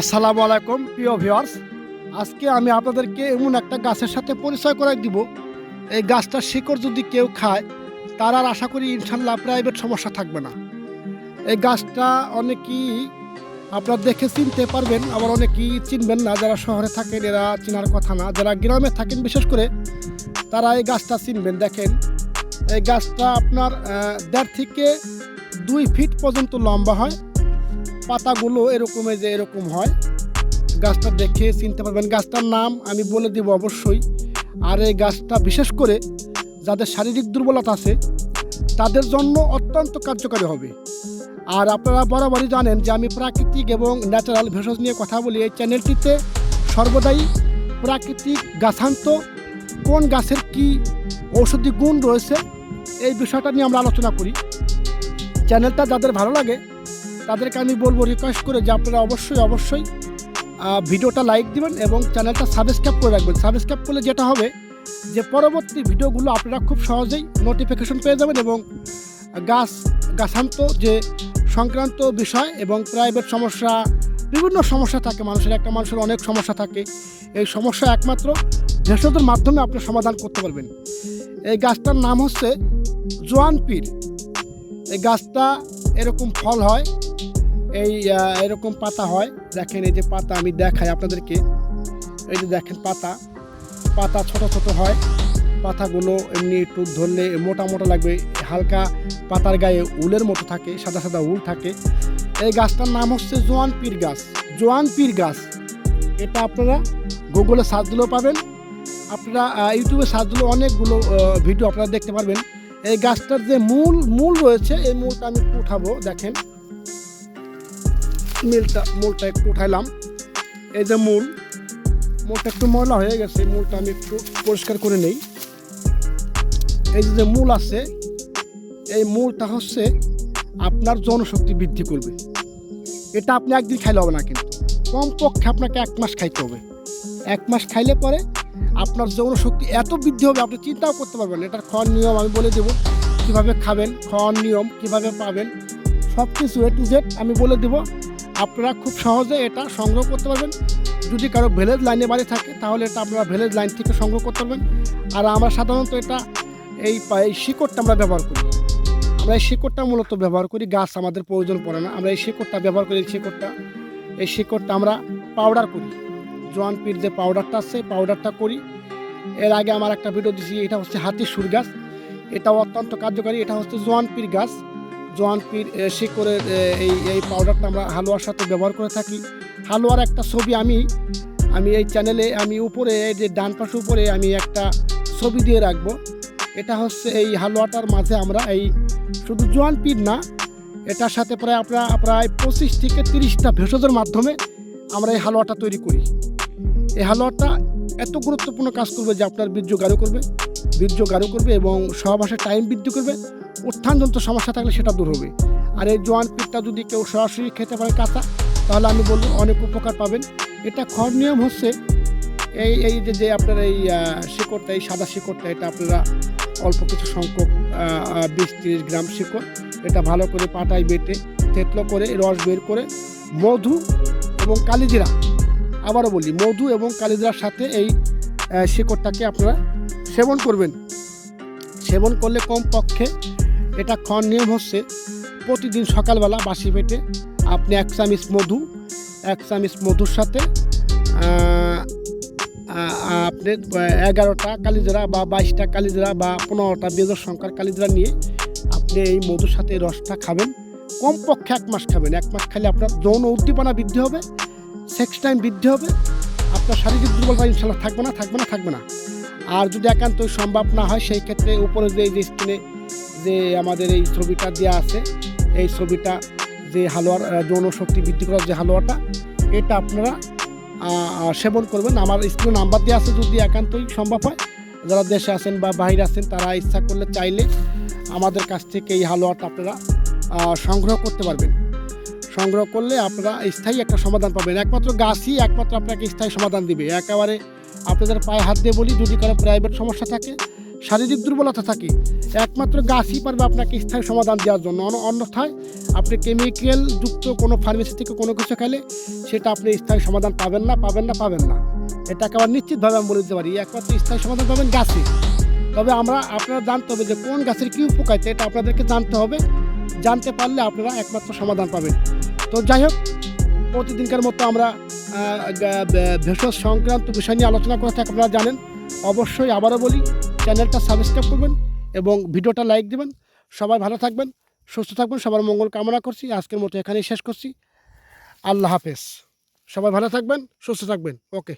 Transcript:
আসসালামু আলাইকুম, প্রিয় ভিউয়ার্স আজকে আমি আপনাদেরকে এমন একটা গাছের সাথে পরিচয় করাই দিব। এই গাছটার শিকড় যদি কেউ খায়, তার আর আশা করি ইনশাল্লাহ প্রাইভেট সমস্যা থাকবে না। এই গাছটা অনেকেই আপনারা দেখে চিনতে পারবেন, আবার অনেকেই চিনবেন না। যারা শহরে থাকেন, এরা চিনার কথা না। যারা গ্রামে থাকেন, বিশেষ করে তারা এই গাছটা চিনবেন। দেখেন, এই গাছটা আপনার দেড় থেকে দুই ফিট পর্যন্ত লম্বা হয়। পাতাগুলো এরকম যে এরকম হয়। গাছটা দেখে চিনতে পারবেন। গাছটার নাম আমি বলে দিব অবশ্যই। আর এই গাছটা বিশেষ করে যাদের শারীরিক দুর্বলতা আছে, তাদের জন্য অত্যন্ত কার্যকারী হবে। আর আপনারা বরাবরই জানেন যে আমি প্রাকৃতিক এবং ন্যাচারাল ভেষজ নিয়ে কথা বলি। এই চ্যানেলটিতে সর্বদাই প্রাকৃতিক গাছান্ত, কোন গাছের কি ঔষধি গুণ রয়েছে, এই বিষয়টা নিয়ে আমরা আলোচনা করি। চ্যানেলটা যাদের ভালো লাগে তাদেরকে আমি বলব রিকোয়েস্ট করে যে আপনারা অবশ্যই অবশ্যই ভিডিওটা লাইক দিবেন এবং চ্যানেলটা সাবস্ক্রাইব করে রাখবেন। সাবস্ক্রাইব করলে যেটা হবে যে পরবর্তী ভিডিওগুলো আপনারা খুব সহজেই নোটিফিকেশন পেয়ে যাবেন এবং গাছ, গাছান্ত যে সংক্রান্ত বিষয় এবং প্রাইভেট সমস্যা, বিভিন্ন সমস্যা থাকে, মানুষের একটা মানুষের অনেক সমস্যা থাকে। এই সমস্যা একমাত্র ভেষজের মাধ্যমে আপনি সমাধান করতে পারবেন। এই গাছটার নাম হচ্ছে জোয়ান পীর। এই গাছটা এরকম ফল হয় এই এরকম পাতা হয়। দেখেন এই যে পাতা আমি দেখাই আপনাদেরকে। এই যে দেখেন পাতা। পাতা ছোট ছোট হয়। পাতাগুলো এমনি একটু ধরলে মোটা মোটা লাগবে। হালকা পাতার গায়ে উলের মতো থাকে, সাদা সাদা উল থাকে। এই গাছটার নাম হচ্ছে জোয়ান পীর গাছ। জোয়ান পীর গাছ। এটা আপনারা গুগলে সার্চ দিলেও পাবেন। আপনারা ইউটিউবে সার্চ দিলেও অনেকগুলো ভিডিও আপনারা দেখতে পারবেন। এই গাছটার যে মূল মূল রয়েছে, এই মূলটা আমি উঠাবো, দেখেন। মিলটা মূলটা একটু উঠাইলাম এই যে মূল, মূলটা একটু ময়লা হয়ে গেছে মূলটা আমি একটু পরিষ্কার করে নেই। এই যে মূল আছে, এই মূলটা হচ্ছে আপনার জনশক্তি বৃদ্ধি করবে। এটা আপনি একদিন খাইলে হবে না কিন্তু। কমপক্ষে আপনাকে এক মাস খাইতে হবে। এক মাস খাইলে পরে আপনার যৌনশক্তি এত বৃদ্ধি হবে, আপনি চিন্তাও করতে পারবেন। এটার খাওয়ার নিয়ম আমি বলে দেবো, কীভাবে খাবেন, খাওয়ার নিয়ম কীভাবে পাবেন সব কিছু এ টু জেড আমি বলে দেবো। আপনারা খুব সহজে এটা সংগ্রহ করতে পারবেন। যদি কারও ভেলেজ লাইনে বাড়ি থাকে, তাহলে এটা আপনারা ভেলেজ লাইন থেকে সংগ্রহ করতে পারবেন। আর আমরা সাধারণত এটা এই শিকড়টা আমরা ব্যবহার করি। আমরা এই শিকড়টা মূলত ব্যবহার করি, গাছ আমাদের প্রয়োজন পড়ে না। আমরা এই শিকড়টা ব্যবহার করি শিকড়টা, এই শিকড়টা আমরা পাউডার করি। জোয়ান পির যে পাউডারটা আছে পাউডারটা করি। এর আগে আমার একটা ভিডিও দিছি, এটা হচ্ছে হাতির সুর গাছ। এটাও অত্যন্ত কার্যকারী, এটা হচ্ছে জোয়ান পীর গাছ। জোয়ান পীর এ, শিকড়ের এই এই পাউডারটা আমরা হালুয়ার সাথে ব্যবহার করে থাকি। হালুয়ার একটা ছবি আমি আমি এই চ্যানেলে আমি উপরে এই যে ডান পাশে উপরে আমি একটা ছবি দিয়ে রাখব। এটা হচ্ছে এই হালুয়াটার মাঝে আমরা এই শুধু জোয়ান পীর না এটার সাথে প্রায় আমরা প্রায় পঁচিশ থেকে তিরিশটা ভেষজের মাধ্যমে আমরা এই হালুয়াটা তৈরি করি। এই হালুয়াটা এত গুরুত্বপূর্ণ কাজ করবে যে আপনার বীর্য গাঢ় করবে। বীর্য গাঢ় করবে এবং সহবাসের টাইম বৃদ্ধি করবে উত্থানজনিত সমস্যা থাকলে সেটা দূর হবে। আর এই জোয়ান পিঠটা যদি কেউ সরাসরি খেতে পারে কাঁচা, তাহলে আমি বলব অনেক উপকার পাবেন। এটা খাওয়ার নিয়ম হচ্ছে, এই এই যে যে আপনার এই শিকড়টা, এই সাদা শিকড়টা, এটা আপনারা অল্প কিছু সংখ্যক বিশ তিরিশ গ্রাম শিকড়, এটা ভালো করে পাটায় বেটে, থেতলো করে, রস বের করে, মধু এবং কালিজিরা। আবারও বলি, মধু এবং কালিজিরার সাথে এই শিকড়টাকে আপনারা সেবন করবেন। সেবন করলে কমপক্ষে এটা খাওয়ার নিয়ম হচ্ছে প্রতিদিন সকালবেলা বাসি পেটে আপনি এক চামিচ মধু, এক চামিচ মধুর সাথে আপনি এগারোটা কালিজরা বা বাইশটা কালিজরা বা পনেরোটা বেজর সংখ্যার কালিজরা নিয়ে আপনি এই মধুর সাথে রসটা খাবেন। কমপক্ষে এক মাস খাবেন। এক মাস খেলে আপনার যৌন উদ্দীপনা বৃদ্ধি হবে সেক্স টাইম বৃদ্ধি হবে, আপনার শারীরিক দুর্বলতা ইনশাল্লাহ থাকবে না থাকবে না থাকবে না। আর যদি একান্ত সম্ভব না হয়, সেই ক্ষেত্রে উপরে যে স্ক্রিনে যে আমাদের এই ছবিটা দেওয়া আছে, এই ছবিটা যে হালুয়ার যৌন শক্তি বৃদ্ধি করার যে হালুয়াটা, এটা আপনারা সেবন করবেন। আমার স্ক্রিনে নাম্বার দেওয়া আছে, যদি একান্তই সম্ভব হয়। যারা দেশে আছেন বা বাইরে আছেন, তারা ইচ্ছা করলে চাইলে আমাদের কাছ থেকে এই হালুয়াটা আপনারা সংগ্রহ করতে পারবেন। সংগ্রহ করলে আপনারা স্থায়ী একটা সমাধান পাবেন। একমাত্র গাছই একমাত্র আপনাকে স্থায়ী সমাধান দিবে। একেবারে আপনাদের পায়ে হাত দিয়ে বলি, যদি কারও প্রাইভেট সমস্যা থাকে, শারীরিক দুর্বলতা থাকে, একমাত্র গাছই পারবে আপনাকে স্থায়ী সমাধান দেওয়ার জন্য। অন্য- অন্যথায় আপনি কেমিক্যাল যুক্ত কোনো ফার্মেসি থেকে কোনো কিছু খেলে, সেটা আপনি স্থায়ী সমাধান পাবেন না পাবেন না পাবেন না। এটাকে আবার নিশ্চিতভাবে আমি বলে দিতে পারি, একমাত্র স্থায়ী সমাধান পাবেন গাছে। তবে আমরা, আপনারা জানতে হবে যে কোন গাছের কী উপকারিতা, এটা আপনাদেরকে জানতে হবে। জানতে পারলে আপনারা একমাত্র সমাধান পাবেন। তো যাই হোক প্রতিদিনকার মতো আমরা ভেষজ সংক্রান্ত বিষয় নিয়ে আলোচনা করে থাকি, আপনারা জানেন। অবশ্যই আবারও বলি, চ্যানেলটা সাবস্ক্রাইব করবেন এবং ভিডিওটা লাইক দেবেন। সবাই ভালো থাকবেন, সুস্থ থাকবেন, সবার মঙ্গল কামনা করছি। আজকের মতো এখানেই শেষ করছি। আল্লাহ হাফেজ। সবাই ভালো থাকবেন, সুস্থ থাকবেন। ওকে।